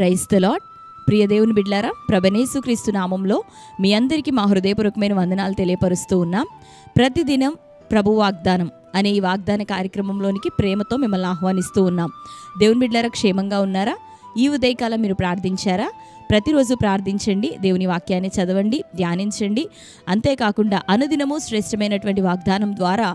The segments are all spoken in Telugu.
ప్రైజ్ ద లాడ్ ప్రియ దేవుని బిడ్లారా ప్రభనేసు క్రీస్తు నామంలో మీ అందరికీ మా హృదయపూర్వకమైన వందనాలు తెలియపరుస్తూ ఉన్నాం. ప్రతిదినం ప్రభు వాగ్దానం అనే ఈ వాగ్దాన కార్యక్రమంలోనికి ప్రేమతో మిమ్మల్ని ఆహ్వానిస్తూ ఉన్నాం. దేవుని బిడ్లారా క్షేమంగా ఉన్నారా? ఈ ఉదయకాలం మీరు ప్రార్థించారా? ప్రతిరోజు ప్రార్థించండి దేవుని వాక్యాన్ని చదవండి ధ్యానించండి. అంతేకాకుండా అనుదినము శ్రేష్టమైనటువంటి వాగ్దానం ద్వారా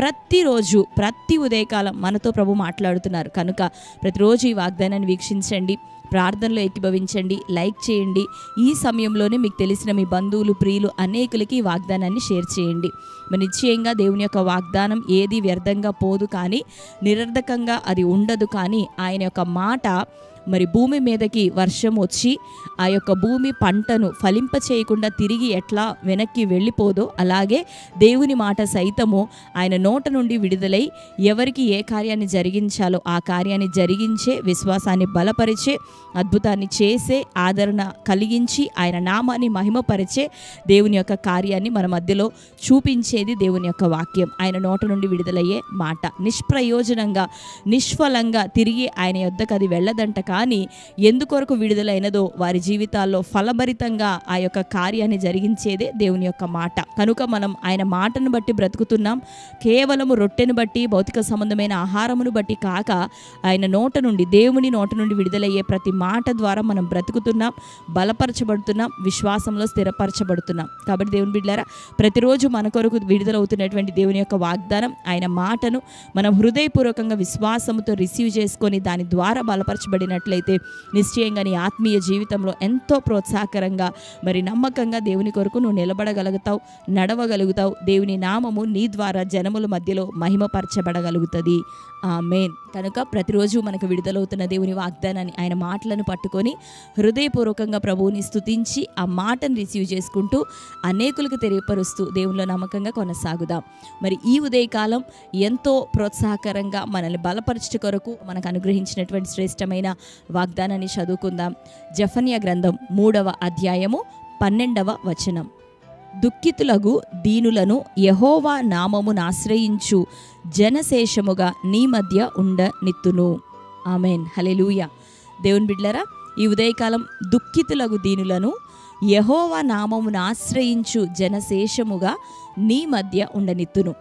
ప్రతిరోజు ప్రతి ఉదయకాలం మనతో ప్రభు మాట్లాడుతున్నారు. కనుక ప్రతిరోజు ఈ వాగ్దానాన్ని వీక్షించండి. ప్రార్థనలో ఎక్కిభవించండి లైక్ చేయండి. ఈ సమయంలోనే మీకు తెలిసిన మీ బంధువులు ప్రియులు అనేకులకి ఈ వాగ్దానాన్ని షేర్ చేయండి. మరి నిశ్చయంగా దేవుని యొక్క వాగ్దానం ఏది వ్యర్థంగా పోదు కానీ నిరర్ధకంగా అది ఉండదు కానీ ఆయన యొక్క మాట మరి భూమి మీదకి వర్షం వచ్చి ఆ యొక్క భూమి పంటను ఫలింప చేయకుండా తిరిగి ఎట్లా వెనక్కి వెళ్ళిపోదో అలాగే దేవుని మాట సైతము ఆయన నోట నుండి విడుదలై ఎవరికి ఏ కార్యాన్ని జరిగించాలో ఆ కార్యాన్ని జరిగించే విశ్వాసాన్ని బలపరిచే అద్భుతాన్ని చేసే ఆదరణ కలిగించి ఆయన నామాన్ని మహిమపరిచే దేవుని యొక్క కార్యాన్ని మన మధ్యలో చూపించేది దేవుని యొక్క వాక్యం. ఆయన నోట నుండి విడుదలయ్యే మాట. నిష్ప్రయోజనంగా నిష్ఫలంగా తిరిగి ఆయన యొద్దకు అది వెళ్ళదంట కానీ ఎందుకొరకు విడుదలైనదో వారి జీవితాల్లో ఫలభరితంగా ఆ యొక్క కార్యాన్ని జరిగించేదే దేవుని యొక్క మాట. కనుక మనం ఆయన మాటను బట్టి బ్రతుకుతున్నాం. కేవలము రొట్టెను బట్టి భౌతిక సంబంధమైన ఆహారమును బట్టి కాక ఆయన నోట నుండి దేవుని నోట నుండి విడుదలయ్యే ప్రతి మాట ద్వారా మనం బ్రతుకుతున్నాం బలపరచబడుతున్నాం విశ్వాసంలో స్థిరపరచబడుతున్నాం. కాబట్టి దేవుని బిడ్డారా ప్రతిరోజు మన కొరకు విడుదలవుతున్నటువంటి దేవుని యొక్క వాగ్దానం ఆయన మాటను మనం హృదయపూర్వకంగా విశ్వాసంతో రిసీవ్ చేసుకొని దాని ద్వారా బలపరచబడినట్లయితే నిశ్చయంగా నీ ఆత్మీయ జీవితంలో ఎంతో ప్రోత్సాహకరంగా మరి నమ్మకంగా దేవుని కొరకు నువ్వు నిలబడగలుగుతావు నడవగలుగుతావు. దేవుని నామము నీ ద్వారా జనముల మధ్యలో మహిమపరచబడగలుగుతుంది. ఆమెన్. కనుక ప్రతిరోజు మనకు విడుదలవుతున్న దేవుని వాగ్దానాన్ని ఆయన మాటలను పట్టుకొని హృదయపూర్వకంగా ప్రభువుని స్థుతించి ఆ మాటను రిసీవ్ చేసుకుంటూ అనేకులకు తెలియపరుస్తూ దేవునిలో నమ్మకంగా కొనసాగుదాం. మరి ఈ ఉదయకాలం ఎంతో ప్రోత్సాహకరంగా మనల్ని బలపరచట కొరకు మనకు అనుగ్రహించినటువంటి శ్రేష్టమైన వాగ్దానాన్ని చదువుకుందాం. జఫన్య గ్రంథం మూడవ అధ్యాయము పన్నెండవ వచనం. దుఃఖితులగు దీనులను యహోవా నామమును ఆశ్రయించు. జనశేషముగా నీ మధ్య ఉండనిత్తును. ఆమెన్. హలెలూయ దేవుని బిడ్లరా ఈ ఉదయకాలం దుఃఖితులగు దీనులను యహోవా నామమును ఆశ్రయించు జనశేషముగా నీ మధ్య ఉండనిత్తును.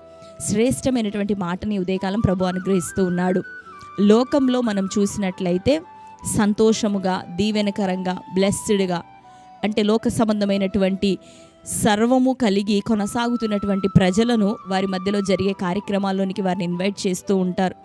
శ్రేష్టమైనటువంటి మాటని ఉదయకాలం ప్రభు అనుగ్రహిస్తూ ఉన్నాడు. లోకంలో మనం చూసినట్లయితే సంతోషముగా దీవెనకరంగా బ్లెస్డ్గా అంటే లోక సంబంధమైనటువంటి సర్వము కలిగి కొనసాగుతున్నటువంటి ప్రజలను వారి మధ్యలో జరిగే కార్యక్రమాల్లోనికి వారిని ఇన్వైట్ చేస్తూ ఉంటారు.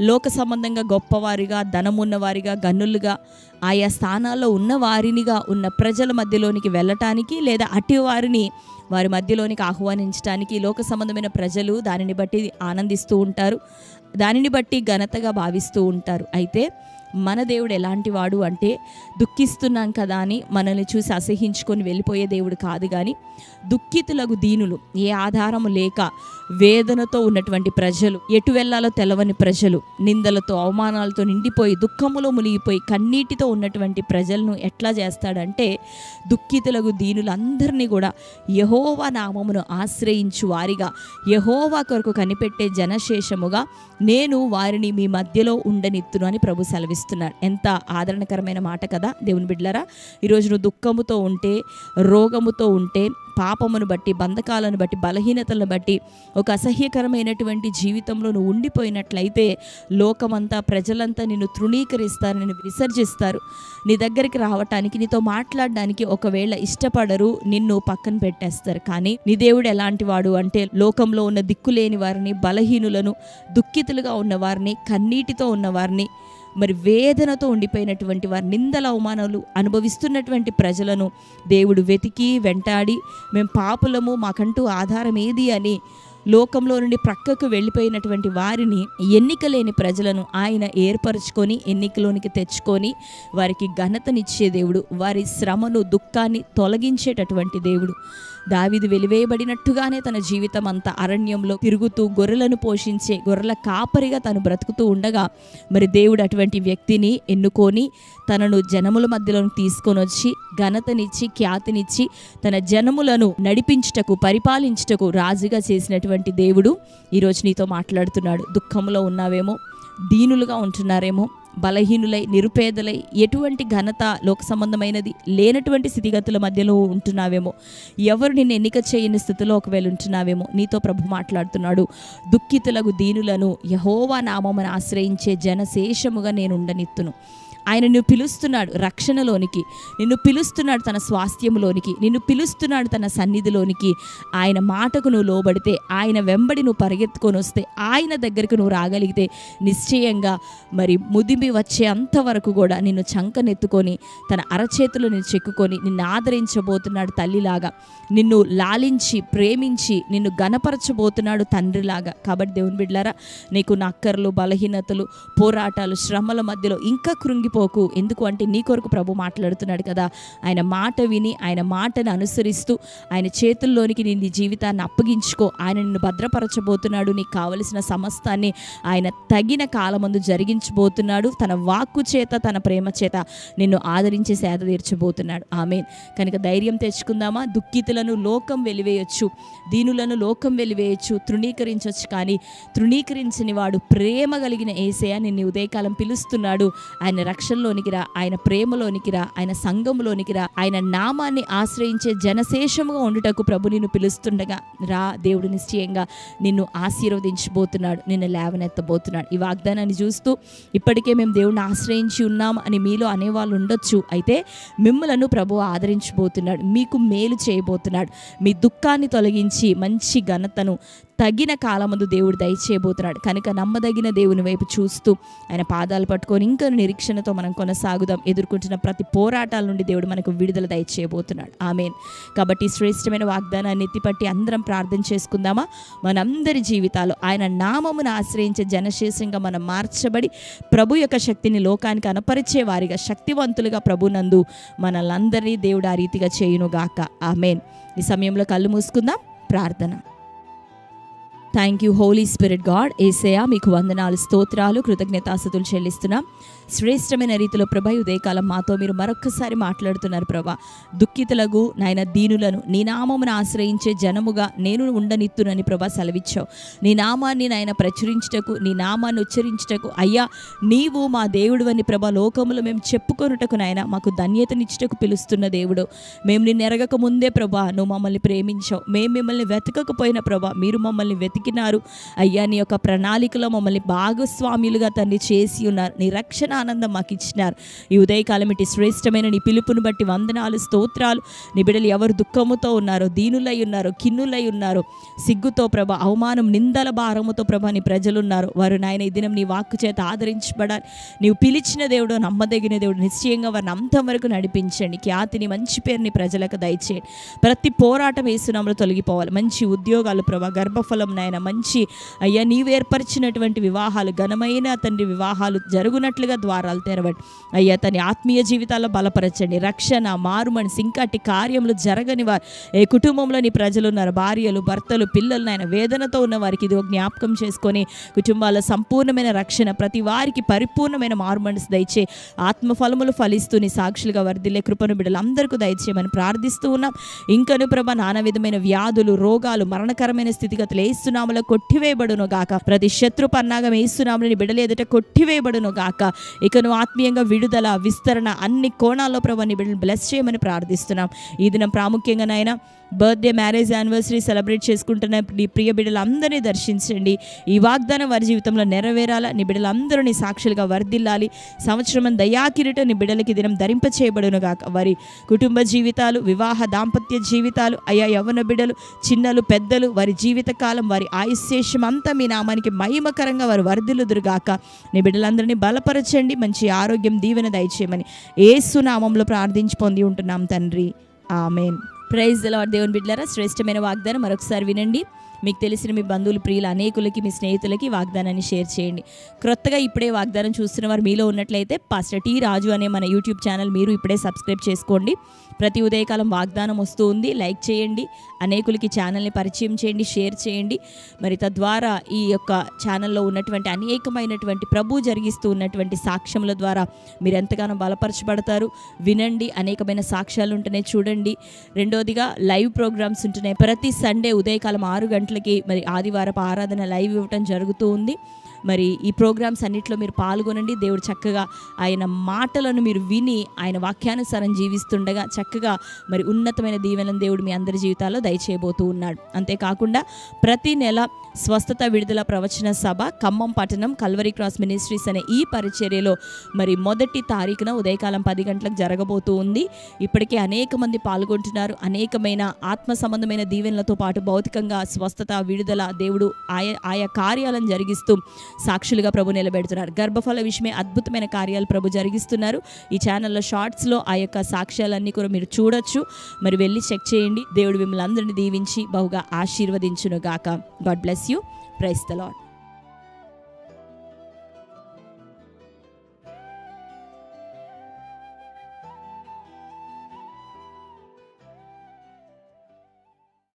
లోక సంబంధంగా గొప్పవారిగా ధనమున్నవారిగా గన్నులుగా ఆయా స్థానాల్లో ఉన్న వారినిగా ఉన్న ప్రజల మధ్యలోనికి వెళ్ళటానికి లేదా అట్టి వారిని వారి మధ్యలోనికి ఆహ్వానించడానికి లోక సంబంధమైన ప్రజలు దానిని బట్టి ఆనందిస్తూ ఉంటారు. దానిని బట్టి ఘనతగా భావిస్తూ ఉంటారు. అయితే మన దేవుడు ఎలాంటి వాడు అంటే దుఃఖిస్తున్నాం కదా అని మనల్ని చూసి అసహించుకొని వెళ్ళిపోయే దేవుడు కాదు కానీ దుఃఖితులకు దీనులు ఏ ఆధారము లేక వేదనతో ఉన్నటువంటి ప్రజలు ఎటు వెళ్ళాలో తెలవని ప్రజలు నిందలతో అవమానాలతో నిండిపోయి దుఃఖములో మునిగిపోయి కన్నీటితో ఉన్నటువంటి ప్రజలను ఎట్లా చేస్తాడంటే దుఃఖితులకు దీనులందరినీ కూడా యహోవా నామమును ఆశ్రయించు వారిగా యహోవా కొరకు కనిపెట్టే జనశేషముగా నేను వారిని మీ మధ్యలో ఉండనిత్తును అని ప్రభు సెలవిస్తున్నాడు ఎంత ఆదరణకరమైన మాట కదా దేవుని బిడ్డలరా. ఈరోజు నువ్వు దుఃఖముతో ఉంటే రోగముతో ఉంటే పాపమును బట్టి బంధకాలను బట్టి బలహీనతలను బట్టి ఒక అసహ్యకరమైనటువంటి జీవితంలో నువ్వు ఉండిపోయినట్లయితే లోకమంతా ప్రజలంతా నిన్ను తృణీకరిస్తారు నిన్ను విసర్జిస్తారు. నీ దగ్గరికి రావటానికి నీతో మాట్లాడడానికి ఒకవేళ ఇష్టపడరు నిన్ను పక్కన పెట్టేస్తారు. కానీ నీ దేవుడు ఎలాంటి వాడు అంటే లోకంలో ఉన్న దిక్కులేని వారిని బలహీనులను దుఃఖితులుగా ఉన్నవారిని కన్నీటితో ఉన్నవారిని మరి వేదనతో ఉండిపోయినటువంటి వారి నిందల అవమానాలు అనుభవిస్తున్నటువంటి ప్రజలను దేవుడు వెతికి వెంటాడి మేము పాపులము మాకంటూ ఆధారం ఏది? అని లోకంలో నుండి ప్రక్కకు వెళ్ళిపోయినటువంటి వారిని ఎన్నిక లేని ప్రజలను ఆయన ఏర్పరచుకొని ఎన్నికలోనికి తెచ్చుకొని వారికి ఘనతనిచ్చే దేవుడు వారి శ్రమను దుఃఖాన్ని తొలగించేటటువంటి దేవుడు. దావిది వెలివేయబడినట్టుగానే తన జీవితం అంతా అరణ్యంలో తిరుగుతూ గొర్రెలను పోషించే గొర్రెల కాపరిగా తను బ్రతుకుతూ ఉండగా మరి దేవుడు అటువంటి వ్యక్తిని ఎన్నుకొని తనను జనముల మధ్యలోకి తీసుకొని వచ్చి ఘనతనిచ్చి ఖ్యాతినిచ్చి తన జనములను నడిపించుటకు పరిపాలించుటకు రాజుగా చేసినటువంటి దేవుడు ఈరోజు నీతో మాట్లాడుతున్నాడు. దుఃఖంలో ఉన్నావేమో దీనులుగా ఉంటున్నారేమో బలహీనులై నిరుపేదలై ఎటువంటి ఘనత లోక సంబంధమైనది లేనటువంటి స్థితిగతుల మధ్యలో ఉంటున్నావేమో. ఎవరు నిన్ను ఎన్నిక చేయని స్థితిలో ఒకవేళ ఉంటున్నావేమో నీతో ప్రభు మాట్లాడుతున్నాడు. దుఃఖితులకు దీనులను యహోవా నామమును ఆశ్రయించే జనశేషముగా నేను ఉండనిత్తును. ఆయన నిన్ను పిలుస్తున్నాడు రక్షణలోనికి. నిన్ను పిలుస్తున్నాడు తన స్వాస్థ్యంలోనికి నిన్ను పిలుస్తున్నాడు తన సన్నిధిలోనికి. ఆయన మాటకు నువ్వు లోబడితే ఆయన వెంబడి నువ్వు పరిగెత్తుకొని వస్తే ఆయన దగ్గరకు నువ్వు రాగలిగితే నిశ్చయంగా మరి ముదిమి వచ్చే అంతవరకు కూడా నిన్ను చంకనెత్తుకొని తన అరచేతులు నిన్ను చెక్కుకొని నిన్ను ఆదరించబోతున్నాడు తల్లిలాగా. నిన్ను లాలించి ప్రేమించి నిన్ను గనపరచబోతున్నాడు తండ్రిలాగా. కాబట్టి దేవుని బిడ్డారా నీకు నక్కర్లు బలహీనతలు పోరాటాలు శ్రమల మధ్యలో ఇంకా కృంగి కృంగిపోకు ఎందుకు అంటే నీ కొరకు ప్రభు మాట్లాడుతున్నాడు కదా. ఆయన మాట విని ఆయన మాటను అనుసరిస్తూ ఆయన చేతుల్లోనికి నీ నీ జీవితాన్ని అప్పగించుకో. ఆయన నిన్ను భద్రపరచబోతున్నాడు. నీకు కావలసిన సమస్తాన్ని ఆయన తగిన కాలమందు జరిగించబోతున్నాడు. తన వాక్కు చేత తన ప్రేమ చేత నిన్ను ఆదరించి సేద తీర్చబోతున్నాడు. ఆమెన్. కనుక ధైర్యం తెచ్చుకుందామా? దుఃఖితులను లోకం వెలివేయొచ్చు. దీనులను లోకం వెలివేయొచ్చు. తృణీకరించవచ్చు కానీ తృణీకరించని వాడు ప్రేమ కలిగిన ఏసయ నిన్ను ఉదయకాలం పిలుస్తున్నాడు. ఆయన రక్షణలోనికి రా ఆయన ప్రేమలోనికి రా ఆయన సంఘంలోనికి రా ఆయన నామాన్ని ఆశ్రయించే జనశేషముగా ఉండుటకు ప్రభు నిన్ను పిలుస్తుండగా రా దేవుడు నిశ్చయంగా నిన్ను ఆశీర్వదించబోతున్నాడు నిన్ను లేవనెత్తబోతున్నాడు. ఈ వాగ్దానాన్ని చూస్తూ ఇప్పటికే మేము దేవుడిని ఆశ్రయించి ఉన్నాం అని మీలో అనేవాళ్ళు ఉండొచ్చు. అయితే మిమ్మలను ప్రభు ఆదరించబోతున్నాడు మీకు మేలు చేయబోతున్నాడు. మీ దుఃఖాన్ని తొలగించి మంచి ఘనతను తగిన కాలమందు దేవుడు దయచేయబోతున్నాడు. కనుక నమ్మదగిన దేవుని వైపు చూస్తూ ఆయన పాదాలు పట్టుకొని ఇంకా నిరీక్షణతో మనం కొనసాగుదాం. ఎదుర్కొంటున్న ప్రతి పోరాటాల నుండి దేవుడు మనకు విడుదల దయచేయబోతున్నాడు. ఆమెన్. కాబట్టి శ్రేష్టమైన వాగ్దానాన్ని ఎత్తిపట్టి అందరం ప్రార్థన చేసుకుందామా? మనందరి జీవితాలు ఆయన నామమును ఆశ్రయించే జనశేషంగా మనం మార్చబడి ప్రభు యొక్క శక్తిని లోకానికి అనపరిచే వారిగా శక్తివంతులుగా ప్రభునందు మనల్ందరినీ దేవుడు ఆ రీతిగా చేయునుగాక. ఆమెన్. ఈ సమయంలో కళ్ళు మూసుకుందాం. ప్రార్థన. Thank you holy spirit God ఏసయా మీకు వందనాలు స్తోత్రాలు కృతజ్ఞతాస్థుతులు చెల్లిస్తున్నాం. శ్రేష్టమైన రీతిలో ప్రభా ఉదయకాలం మాతో మీరు మరొక్కసారి మాట్లాడుతున్నారు ప్రభా. దుఃఖితులకు నాయన దీనులను నీ నామమును ఆశ్రయించే జనముగా నేను ఉండనిత్తునని ప్రభా సెలవిచ్చావు. నీ నామాన్ని నాయన ప్రచురించుటకు నీ నామాన్ని ఉచ్చరించుటకు అయ్యా నీవు మా దేవుడు అని ప్రభా లోకములో మేము చెప్పుకొనుటకు నాయన మాకు ధన్యతనిచ్చుటకు పిలుస్తున్న దేవుడు. మేము నిన్ను ఎరగక ముందే ప్రభా నువ్వు మమ్మల్ని ప్రేమించావు. మేము మిమ్మల్ని వెతకకపోయిన ప్రభా మీరు మమ్మల్ని వెతికి వెతికినారు అయ్యా నీ యొక్క ప్రణాళికలో మమ్మల్ని భాగస్వామ్యులుగా తండ్రి చేసి ఉన్నారు నీ రక్షణ ఆనందం మాకు ఇచ్చినారు. ఈ ఉదయకాలం ఇటు శ్రేష్టమైన నీ పిలుపును బట్టి వందనాలు స్తోత్రాలు. నీ బిడ్డలు ఎవరు దుఃఖముతో ఉన్నారో దీనులై ఉన్నారు కిన్నులై ఉన్నారు సిగ్గుతో ప్రభ అవమానం నిందల భారముతో ప్రభ నీ ప్రజలు ఉన్నారు వారు నాయన ఈ దినం నీ వాక్కు చేత ఆదరించబడాలి. నీవు పిలిచిన దేవుడు నమ్మదగిన దేవుడు. నిశ్చయంగా వారిని అంత వరకు నడిపించండి. ఖ్యాతిని మంచి పేరుని ప్రజలకు దయచేయండి. ప్రతి పోరాటం వేసునామలో తొలగిపోవాలి. మంచి ఉద్యోగాలు ప్రభ గర్భఫలం నాయన మంచి అయ్యా నీవు ఏర్పరిచినటువంటి వివాహాలు ఘనమైన తండ్రి వివాహాలు జరుగునట్లుగా ద్వారాలు తెరవండి. అయ్యా తన ఆత్మీయ జీవితాల్లో బలపరచండి. రక్షణ మారుమనిసి ఇంకాటి కార్యములు జరగని వారు ఏ కుటుంబంలో నీ ప్రజలు ఉన్నారు భార్యలు భర్తలు పిల్లలు నాయన వేదనతో ఉన్న వారికి ఇది జ్ఞాపకం చేసుకొని కుటుంబాల సంపూర్ణమైన రక్షణ ప్రతి వారికి పరిపూర్ణమైన మారు దయచే ఆత్మఫలములు ఫలిస్తూ నీ సాక్షులుగా వర్ధిల్లే కృపను బిడ్డలందరికీ దయచేయమని ప్రార్థిస్తూ ఉన్నాం. ఇంకను ప్రభ నానా విధమైన వ్యాధులు రోగాలు మరణకరమైన స్థితిగతులు ఏసునామలో కొట్టివేయబడును గాక. ప్రతి శత్రు పన్నాగం ఏసునామని నీ ఎదుట కొట్టివేయబడును గాక. ఇకను ఆత్మీయంగా విడుదల విస్తరణ అన్ని కోణాల్లో ప్రభు నీ బిడ్డలు బ్లెస్ చేయమని ప్రార్థిస్తున్నాం. ఈ దినం ప్రాముఖ్యంగా నాయన బర్త్డే మ్యారేజ్ యానివర్సరీ సెలబ్రేట్ చేసుకుంటున్న నీ ప్రియ బిడ్డలందరినీ దర్శించండి. ఈ వాగ్దానం వారి జీవితంలో నెరవేరాల? నీ బిడ్డలందరూ నీ సాక్షులుగా వర్ధిల్లాలి. సంవత్సరం దయాకిరీటం నీ బిడ్డలకి దినం ధరింప చేయబడును గాక వారి కుటుంబ జీవితాలు వివాహ దాంపత్య జీవితాలు అయా యవన బిడ్డలు చిన్నలు పెద్దలు వారి జీవితకాలం వారి ఆయుశేషం అంతా మీ నామానికి మహిమకరంగా వారు వర్ధిల్లుదురుగాక. నీ బిడ్డలందరినీ బలపరచండి. మంచి ఆరోగ్యం దీవెన దయచేయమని ఏసు నామంలో ప్రార్థించి పొంది ఉంటున్నాం తండ్రి. ఆమెన్. ప్రైజ్ లాడ్ దేవుని బిడ్డలారా శ్రేష్టమైన వాగ్దానం మరొకసారి వినండి. మీకు తెలిసిన మీ బంధువులు ప్రియులు అనేకులకి మీ స్నేహితులకి వాగ్దానాన్ని షేర్ చేయండి. క్రొత్తగా ఇప్పుడే వాగ్దానం చూస్తున్న వారు మీలో ఉన్నట్లయితే పాస్టర్ టీ రాజు అనే మన యూట్యూబ్ ఛానల్ మీరు ఇప్పుడే సబ్స్క్రైబ్ చేసుకోండి. ప్రతి ఉదయకాలం వాగ్దానం వస్తూ ఉంది. లైక్ చేయండి. అనేకులకి ఛానల్ని పరిచయం చేయండి షేర్ చేయండి. మరి తద్వారా ఈ యొక్క ఛానల్లో ఉన్నటువంటి అనేకమైనటువంటి ప్రభు జరిగిస్తూ ఉన్నటువంటి సాక్ష్యముల ద్వారా మీరు ఎంతగానో బలపరచబడతారు. వినండి. అనేకమైన సాక్ష్యాలు ఉంటున్నాయి చూడండి. రెండోదిగా లైవ్ ప్రోగ్రామ్స్ ఉంటున్నాయి ప్రతి సండే ఉదయకాలం ఆరు గంటలకి మరి ఆదివారపు ఆరాధన లైవ్ ఇవ్వటం జరుగుతూ ఉంది. మరి ఈ ప్రోగ్రామ్స్ అన్నింటిలో మీరు పాల్గొనండి. దేవుడు చక్కగా ఆయన మాటలను మీరు విని ఆయన వాక్యానుసారం జీవిస్తుండగా చక్కగా మరి ఉన్నతమైన దీవెనలను దేవుడు మీ అందరి జీవితాల్లో దయచేయబోతూ ఉన్నాడు. అంతేకాకుండా ప్రతి నెల స్వస్థత విడుదల ప్రవచన సభ ఖమ్మం పట్టణం కల్వరి క్రాస్ మినిస్ట్రీస్ అనే ఈ పరిచర్యలో మరి మొదటి తారీఖున ఉదయకాలం పది గంటలకు జరగబోతూ ఉంది. ఇప్పటికే అనేక మంది పాల్గొంటున్నారు. అనేకమైన ఆత్మ సంబంధమైన దీవెనలతో పాటు భౌతికంగా స్వస్థత విడుదల దేవుడు ఆయా ఆయా కార్యాలను జరిగిస్తూ సాక్షులుగా ప్రభు నిలబెడుతున్నారు. గర్భఫల విషయమే అద్భుతమైన కార్యాలు ప్రభు జరిగిస్తున్నారు. ఈ ఛానల్లో షార్ట్స్లో ఆ యొక్క సాక్ష్యాలన్నీ కూడా మీరు చూడొచ్చు. మరి వెళ్ళి చెక్ చేయండి. దేవుడు మిమ్మల్ని అందరినీ దీవించి బహుగా ఆశీర్వదించును గాక God bless you praise the Lord